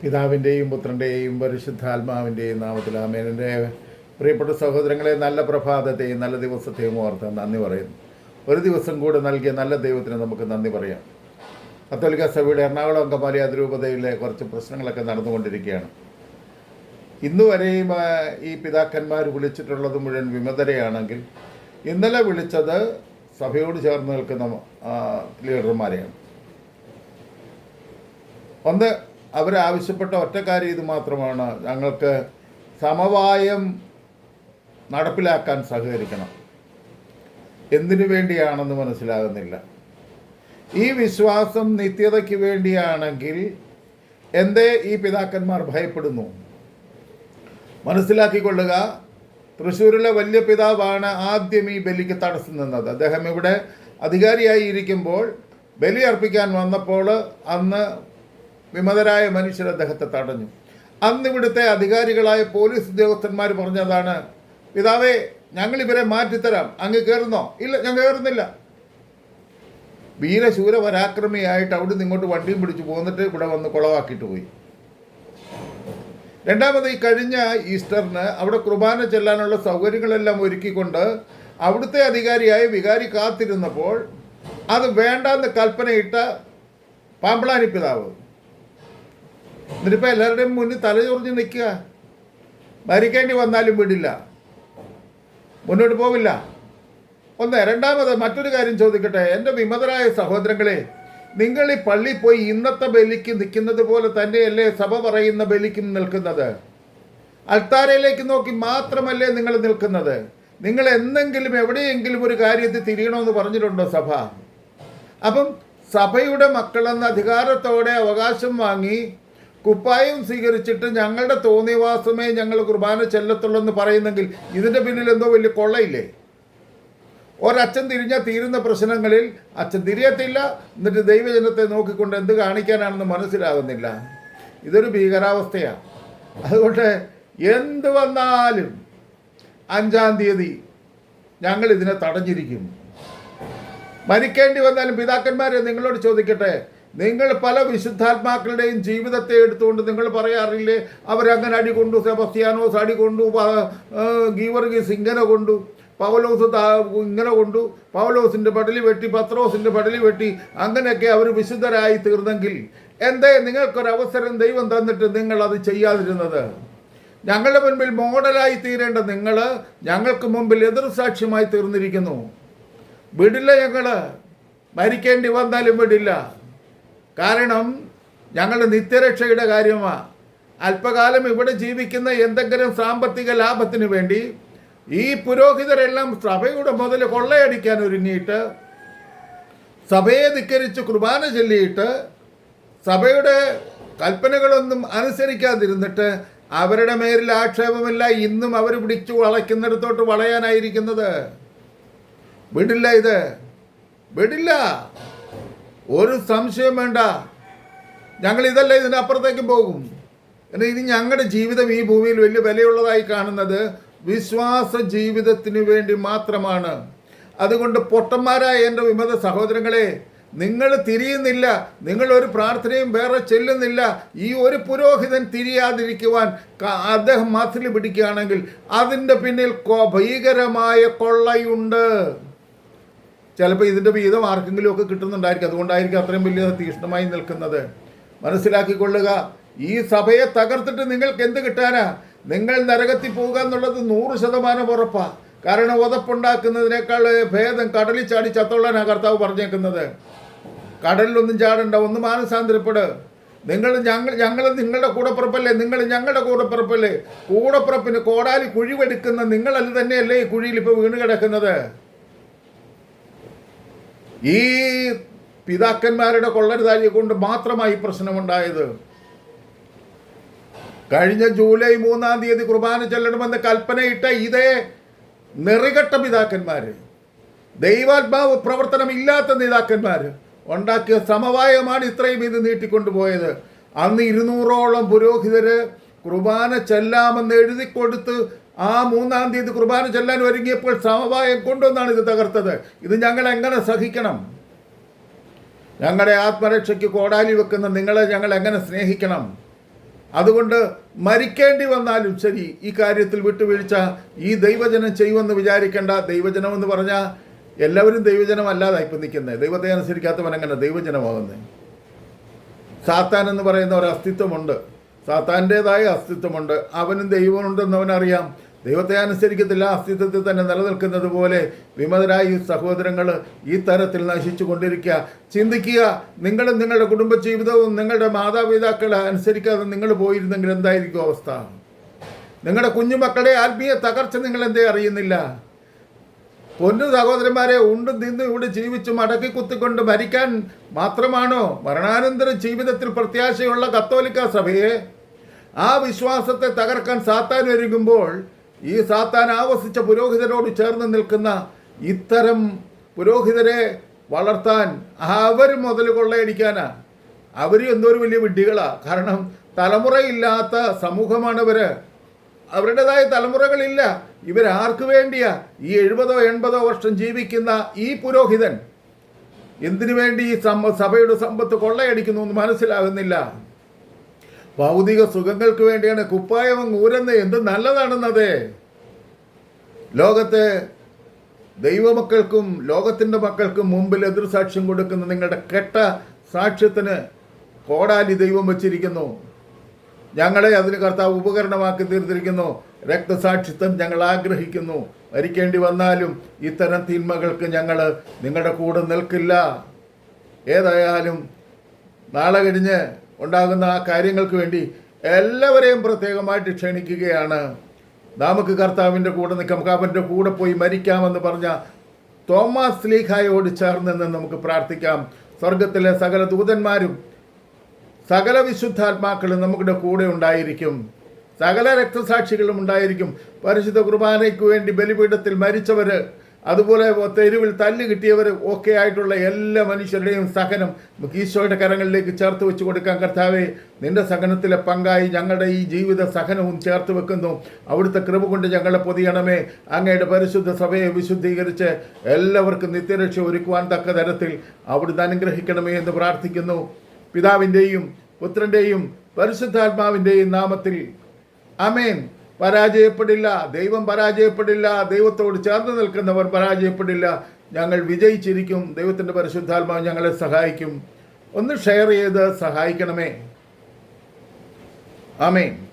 പിതാവിന്റെയും പുത്രന്റെയും പരിശുദ്ധാത്മാവിന്റെയും നാമത്തിൽ ആമേൻ. പ്രിയപ്പെട്ട സഹോദരങ്ങളെ നല്ല പ്രഭാതത്തെയും നല്ല ദിവസത്തെയും ഓർത്ത് നന്ദി പറയുന്നു. ഒരു ദിവസം കൂടെ നൽകിയ നല്ല ദൈവത്തിന് നമുക്ക് നന്ദി പറയാം. കത്തോലിക്ക സഭയുടെ എറണാകുളം അങ്കമാലി അതിരൂപതയിലെ കുറച്ച് പ്രശ്നങ്ങളൊക്കെ നടന്നുകൊണ്ടിരിക്കുകയാണ്. ഇന്ന് വരെയും ഈ പിതാക്കന്മാർ വിളിച്ചിട്ടുള്ളത് മുഴുവൻ വിമതരെയാണെങ്കിൽ ഇന്നലെ വിളിച്ചത് സഭയോട് ചേർന്ന് നിൽക്കുന്ന ലീഡർമാരെയാണ് ഒന്ന് അവരാവശ്യപ്പെട്ട ഒറ്റ കാര്യം ഇത് മാത്രമാണ്. ഞങ്ങൾക്ക് സമവായം നടപ്പിലാക്കാൻ സഹകരിക്കണം. എന്തിനു വേണ്ടിയാണെന്ന് മനസ്സിലാകുന്നില്ല. ഈ വിശ്വാസം നിത്യതയ്ക്ക് വേണ്ടിയാണെങ്കിൽ എന്തേ ഈ പിതാക്കന്മാർ ഭയപ്പെടുന്നു? മനസ്സിലാക്കിക്കൊള്ളുക തൃശ്ശൂരിലെ വലിയ പിതാവാണ് ആദ്യം ഈ ബലിക്ക് തടസ്സം നിന്നത്. അദ്ദേഹം ഇവിടെ അധികാരിയായി ഇരിക്കുമ്പോൾ ബലി അർപ്പിക്കാൻ വന്നപ്പോൾ അന്ന് വിമതരായ മനുഷ്യർ അദ്ദേഹത്തെ തടഞ്ഞു. അന്ന് ഇവിടുത്തെ അധികാരികളായ പോലീസ് ഉദ്യോഗസ്ഥന്മാർ പറഞ്ഞതാണ് പിതാവേ ഞങ്ങൾ ഇവരെ മാറ്റിത്തരാം. അങ്ങ് കയറുന്നോ ഇല്ല ഞാൻ കയറുന്നില്ല വീരശൂര പരാക്രമിയായിട്ട് അവിടെ നിന്ന് ഇങ്ങോട്ട് വണ്ടിയും പിടിച്ച് പോന്നിട്ട് ഇവിടെ വന്ന് കുളവാക്കിയിട്ട് പോയി. രണ്ടാമത് ഈ കഴിഞ്ഞ ഈസ്റ്ററിന് അവിടെ കുർബാന ചെല്ലാനുള്ള സൗകര്യങ്ങളെല്ലാം ഒരുക്കിക്കൊണ്ട് അവിടുത്തെ അധികാരിയായ വികാരി കാത്തിരുന്നപ്പോൾ അത് വേണ്ടാന്ന് കൽപ്പനയിട്ട പാമ്പളാനി പിതാവ് എന്നിട്ടിപ്പോൾ എല്ലാവരുടെയും മുന്നിൽ തലചൊറിഞ്ഞ് നിൽക്കുക. മരിക്കേണ്ടി വന്നാലും വിടില്ല. മുന്നോട്ട് പോവില്ല. ഒന്ന് രണ്ടാമത് മറ്റൊരു കാര്യം ചോദിക്കട്ടെ. എന്റെ വിമതരായ സഹോദരങ്ങളെ നിങ്ങൾ ഈ പള്ളി പോയി ഇന്നത്തെ ബലിക്ക് നിൽക്കുന്നത് പോലെ തന്നെയല്ലേ സഭ പറയുന്ന ബലിക്കും നിൽക്കുന്നത്? അൾത്താരയിലേക്ക് നോക്കി മാത്രമല്ലേ നിങ്ങൾ നിൽക്കുന്നത്? നിങ്ങൾ എന്തെങ്കിലും എവിടെയെങ്കിലും ഒരു കാര്യത്തിൽ തിരിയണമെന്ന് പറഞ്ഞിട്ടുണ്ടോ സഭ? അപ്പം സഭയുടെ മക്കളെന്ന അധികാരത്തോടെ അവകാശം വാങ്ങി കുപ്പായം സ്വീകരിച്ചിട്ട് ഞങ്ങളുടെ തോന്നിവാസമേ ഞങ്ങൾ കുർബാന ചെല്ലത്തുള്ളൂ എന്ന് പറയുന്നെങ്കിൽ ഇതിന്റെ പിന്നിൽ എന്തോ വലിയ കൊള്ളയില്ലേ? ഒരച്ഛൻ തിരിഞ്ഞാൽ തീരുന്ന പ്രശ്നങ്ങളിൽ അച്ഛൻ തിരിയത്തില്ല എന്നിട്ട് ദൈവജനത്തെ നോക്കിക്കൊണ്ട് എന്ത് കാണിക്കാനാണെന്ന് മനസ്സിലാകുന്നില്ല. ഇതൊരു ഭീകരാവസ്ഥയാണ് അതുകൊണ്ട് എന്ത് വന്നാലും അഞ്ചാം തീയതി ഞങ്ങൾ ഇതിനെ തടഞ്ഞിരിക്കും. മരിക്കേണ്ടി വന്നാലും പിതാക്കന്മാരെ നിങ്ങളോട് ചോദിക്കട്ടെ നിങ്ങൾ പല വിശുദ്ധാത്മാക്കളുടെയും ജീവിതത്തെ എടുത്തുകൊണ്ട് നിങ്ങൾ പറയാറില്ലേ? അവരങ്ങനെ അടി കൊണ്ടു സെബസ്ത്യാനോസ് അടി കൊണ്ടു ഗീവർഗീസ് ഇങ്ങനെ കൊണ്ടു പവലോസ് ഇങ്ങനെ കൊണ്ടു പവലോസിന്റെ പടലി വെട്ടി പത്രോസിന്റെ പടലി വെട്ടി അങ്ങനെയൊക്കെ അവർ വിശുദ്ധരായി തീർന്നെങ്കിൽ എന്തേ നിങ്ങൾക്കൊരവസരം ദൈവം തന്നിട്ട് നിങ്ങൾ അത് ചെയ്യാതിരുന്നത്? ഞങ്ങളുടെ മുൻപിൽ മോഡലായി തീരേണ്ട നിങ്ങൾ ഞങ്ങൾക്ക് മുമ്പിൽ എതിർസാക്ഷ്യമായി തീർന്നിരിക്കുന്നു. വിടില്ല ഞങ്ങൾ മരിക്കേണ്ടി വന്നാലും വിടില്ല. കാരണം ഞങ്ങളുടെ നിത്യരക്ഷയുടെ കാര്യമാണ് അല്പകാലം ഇവിടെ ജീവിക്കുന്ന എന്തെങ്കിലും സാമ്പത്തിക ലാഭത്തിന് വേണ്ടി ഈ പുരോഹിതരെല്ലാം സഭയുടെ മുതൽ കൊള്ളയടിക്കാൻ ഒരുങ്ങിയിട്ട് സഭയെ ധിക്കരിച്ച് കുർബാന ചൊല്ലിയിട്ട് സഭയുടെ കൽപ്പനകളൊന്നും അനുസരിക്കാതിരുന്നിട്ട് അവരുടെ മേലിൽ ആക്ഷേപമില്ല ഇന്നും അവർ പിടിച്ചു വളയ്ക്കുന്നിടത്തോട്ട് വളയാനായിരിക്കുന്നത്. വിടില്ല ഇത്. വിടില്ല. ഒരു സംശയം വേണ്ട. ഞങ്ങൾ ഇതല്ല ഇതിനപ്പുറത്തേക്ക് പോകും. എന്നാൽ ഇനി ഞങ്ങളുടെ ജീവിതം ഈ ഭൂമിയിൽ വലിയ വിലയുള്ളതായി കാണുന്നത് വിശ്വാസ ജീവിതത്തിന് വേണ്ടി മാത്രമാണ്. അതുകൊണ്ട് പൊട്ടന്മാരായ എന്റെ വിമത സഹോദരങ്ങളെ നിങ്ങൾ തിരിയുന്നില്ല. നിങ്ങൾ ഒരു പ്രാർത്ഥനയും വേറെ ചെല്ലുന്നില്ല. ഈ ഒരു പുരോഹിതൻ തിരിയാതിരിക്കുവാൻ അദ്ദേഹം മസിൽ പിടിക്കുകയാണെങ്കിൽ അതിന്റെ പിന്നിൽ ഭീകരമായ കൊള്ളയുണ്ട്. ചിലപ്പോൾ ഇതിന്റെ വീതം ആർക്കെങ്കിലും ഒക്കെ കിട്ടുന്നുണ്ടായിരിക്കും. അതുകൊണ്ടായിരിക്കും അത്രയും വലിയ തീക്ഷ്ണമായി നിൽക്കുന്നത്. മനസ്സിലാക്കിക്കൊള്ളുക. ഈ സഭയെ തകർത്തിട്ട് നിങ്ങൾക്ക് എന്ത് കിട്ടാനാ? നിങ്ങൾ നരകത്തിൽ പോകുക എന്നുള്ളത് നൂറ് ശതമാനം ഉറപ്പാ. കാരണം ഉതപ്പുണ്ടാക്കുന്നതിനേക്കാൾ ഭേദം കടലിൽ ചാടി ചത്തോളാനാ കർത്താവ് പറഞ്ഞേക്കുന്നത്. കടലിലൊന്നും ചാടണ്ട ഒന്ന് മാനസാന്തരപ്പെട്. നിങ്ങൾ ഞങ്ങൾ ഞങ്ങൾ നിങ്ങളുടെ കൂടപ്പിറപ്പല്ലേ? നിങ്ങൾ ഞങ്ങളുടെ കൂടപ്പിറപ്പല്ലേ? കൂടപ്പിറപ്പിന് കോടാലി കുഴിവെടുക്കുന്ന നിങ്ങളല്ല തന്നെയല്ലേ ഈ കുഴിയിൽ ഇപ്പോൾ വീണ് കിടക്കുന്നത്. ഈ പിതാക്കന്മാരുടെ കൊള്ളരുതാഴിയെ കൊണ്ട് മാത്രമായി പ്രശ്നമുണ്ടായത്. കഴിഞ്ഞ ജൂലൈ മൂന്നാം തീയതി കുർബാന ചെല്ലണമെന്ന് കൽപ്പനയിട്ട ഇതേ നെറികെട്ട പിതാക്കന്മാര് ദൈവാത്മാവ് പ്രവർത്തനം ഇല്ലാത്ത നേതാക്കന്മാർ ഉണ്ടാക്കിയ സമവായമാണ് ഇത്രയും ഇത് നീട്ടിക്കൊണ്ടുപോയത്. അന്ന് ഇരുന്നൂറോളം പുരോഹിതര് കുർബാന ചെല്ലാമെന്ന് എഴുതി കൊടുത്ത് ആ മൂന്നാം തീയതി കുർബാന ചെല്ലാൻ ഒരുങ്ങിയപ്പോൾ സമവായം കൊണ്ടുവന്നാണ് ഇത് തകർത്തത്. ഇത് ഞങ്ങൾ എങ്ങനെ സഹിക്കണം? ഞങ്ങളുടെ ആത്മരക്ഷയ്ക്ക് കോടാലി വെക്കുന്ന നിങ്ങളെ ഞങ്ങൾ എങ്ങനെ സ്നേഹിക്കണം? അതുകൊണ്ട് മരിക്കേണ്ടി വന്നാലും ശരി ഈ കാര്യത്തിൽ വിട്ടുവീഴ്ച ഈ ദൈവജനം ചെയ്യുമെന്ന് വിചാരിക്കേണ്ട. ദൈവജനം എന്ന് പറഞ്ഞാൽ എല്ലാവരും ദൈവജനം അല്ലാതായി ഇപ്പം നിൽക്കുന്നത് ദൈവത്തെ അനുസരിക്കാത്തവൻ അങ്ങനെ ദൈവജനമാകുന്നത് സാത്താൻ എന്ന് പറയുന്ന ഒരു അസ്തിത്വമുണ്ട്. സാത്താന്റെതായ അസ്തിത്വമുണ്ട്. അവനും ദൈവമുണ്ടെന്ന് അവനറിയാം. ദൈവത്തെ അനുസരിക്കത്തില്ല അസ്തിത്വത്തിൽ തന്നെ നിലനിൽക്കുന്നത് പോലെ വിമതരായ ഈ സഹോദരങ്ങൾ ഈ തരത്തിൽ നശിച്ചു കൊണ്ടിരിക്കുക ചിന്തിക്കുക നിങ്ങളും നിങ്ങളുടെ കുടുംബജീവിതവും നിങ്ങളുടെ മാതാപിതാക്കളെ അനുസരിക്കാതെ നിങ്ങൾ പോയിരുന്നെങ്കിൽ എന്തായിരിക്കും അവസ്ഥ? നിങ്ങളുടെ കുഞ്ഞുമക്കളുടെ ആത്മീയ തകർച്ച നിങ്ങൾ എന്തേ അറിയുന്നില്ല? പൊന്നു സഹോദരന്മാരെ ഉണ്ടും തിന്നും ഇവിടെ ജീവിച്ച് മടക്കി കുത്തിക്കൊണ്ട് മരിക്കാൻ മാത്രമാണോ മരണാനന്തര ജീവിതത്തിൽ പ്രത്യാശയുള്ള കത്തോലിക്ക സഭയെ? ആ വിശ്വാസത്തെ തകർക്കാൻ സാത്താൻ ഒരുങ്ങുമ്പോൾ ഈ സാത്താൻ ആവസിച്ച പുരോഹിതരോട് ചേർന്ന് നിൽക്കുന്ന ഇത്തരം പുരോഹിതരെ വളർത്താൻ അവർ മുതൽ കൊള്ളയടിക്കാനാ. അവർ എന്തൊരു വലിയ വിഡ്ഢികളാ. കാരണം തലമുറയില്ലാത്ത സമൂഹമാണ് ഇവർ അവരുടേതായ തലമുറകളില്ല. ഇവരാർക്ക് വേണ്ടിയാ ഈ എഴുപതോ എൺപതോ വർഷം ജീവിക്കുന്ന ഈ പുരോഹിതൻ. എന്തിനു വേണ്ടി ഈ സഭയുടെ സമ്പത്ത് കൊള്ളയടിക്കുന്നു എന്ന് മനസ്സിലാകുന്നില്ല. ഭൗതിക സുഖങ്ങൾക്ക് വേണ്ടിയാണ് കുപ്പായം ഊരുന്നത്. എന്ത് നല്ലതാണെന്നത്? ലോകത്തെ ദൈവമക്കൾക്കും ലോകത്തിന്റെ മക്കൾക്കും മുമ്പിൽ എതിർസാക്ഷ്യം കൊടുക്കുന്ന നിങ്ങളുടെ കെട്ട സാക്ഷ്യത്തിന് കോടാലി ദൈവം വച്ചിരിക്കുന്നു. ഞങ്ങളെ അതിന് കർത്താവ് ഉപകരണമാക്കി തീർത്തിരിക്കുന്നു. രക്തസാക്ഷിത്വം ഞങ്ങൾ ആഗ്രഹിക്കുന്നു. മരിക്കേണ്ടി വന്നാലും ഇത്തരം തിന്മകൾക്ക് ഞങ്ങൾ നിങ്ങളുടെ കൂടെ നിൽക്കില്ല. ഏതായാലും നാളെ കഴിഞ്ഞ് ഉണ്ടാകുന്ന ആ കാര്യങ്ങൾക്ക് വേണ്ടി എല്ലാവരെയും പ്രത്യേകമായിട്ട് ക്ഷണിക്കുകയാണ്. നമുക്ക് കർത്താവിന്റെ കൂടെ നിൽക്കാം. അവന്റെ കൂടെ പോയി മരിക്കാമെന്ന് പറഞ്ഞ തോമസ് ലീഖായോട് ചേർന്ന് നിന്ന് നമുക്ക് പ്രാർത്ഥിക്കാം. സ്വർഗത്തിലെ സകല ദൂതന്മാരും സകല വിശുദ്ധാത്മാക്കളും നമ്മുടെ കൂടെ ഉണ്ടായിരിക്കും. സകല രക്തസാക്ഷികളും ഉണ്ടായിരിക്കും. പരിശുദ്ധ കുർബാനയ്ക്ക് വേണ്ടി ബലിപീഠത്തിൽ മരിച്ചവർ അതുപോലെ തെരുവിൽ തല്ല് കിട്ടിയവർ ഒക്കെ ആയിട്ടുള്ള എല്ലാ മനുഷ്യരുടെയും സഹനം ഈശോയുടെ കരങ്ങളിലേക്ക് ചേർത്ത് വെച്ച് കൊടുക്കാൻ കർത്താവെ നിന്റെ സഹനത്തിലെ പങ്കായി ഞങ്ങളുടെ ഈ ജീവിത സഹനവും ചേർത്ത് വെക്കുന്നു. അവിടുത്തെ കൃപ കൊണ്ട് ഞങ്ങളെ പൊതിയണമേ. അങ്ങയുടെ പരിശുദ്ധ സഭയെ വിശുദ്ധീകരിച്ച് എല്ലാവർക്കും നിത്യരക്ഷ ഒരുക്കുവാൻ തക്ക തരത്തിൽ അവിടുന്ന് അനുഗ്രഹിക്കണമേ എന്ന് പ്രാർത്ഥിക്കുന്നു. പിതാവിന്റെയും പുത്രന്റെയും പരിശുദ്ധാത്മാവിന്റെയും നാമത്തിൽ. അമേൻ പരാജയപ്പെടില്ല ദൈവം പരാജയപ്പെടില്ല ദൈവത്തോട് ചേർന്ന് നിൽക്കുന്നവർ പരാജയപ്പെടില്ല. ഞങ്ങൾ വിജയിച്ചിരിക്കും ദൈവത്തിന്റെ പരിശുദ്ധാത്മാവ് ഞങ്ങളെ സഹായിക്കും. ഒന്ന് ഷെയർ ചെയ്ത് സഹായിക്കണമേ. ആമേൻ.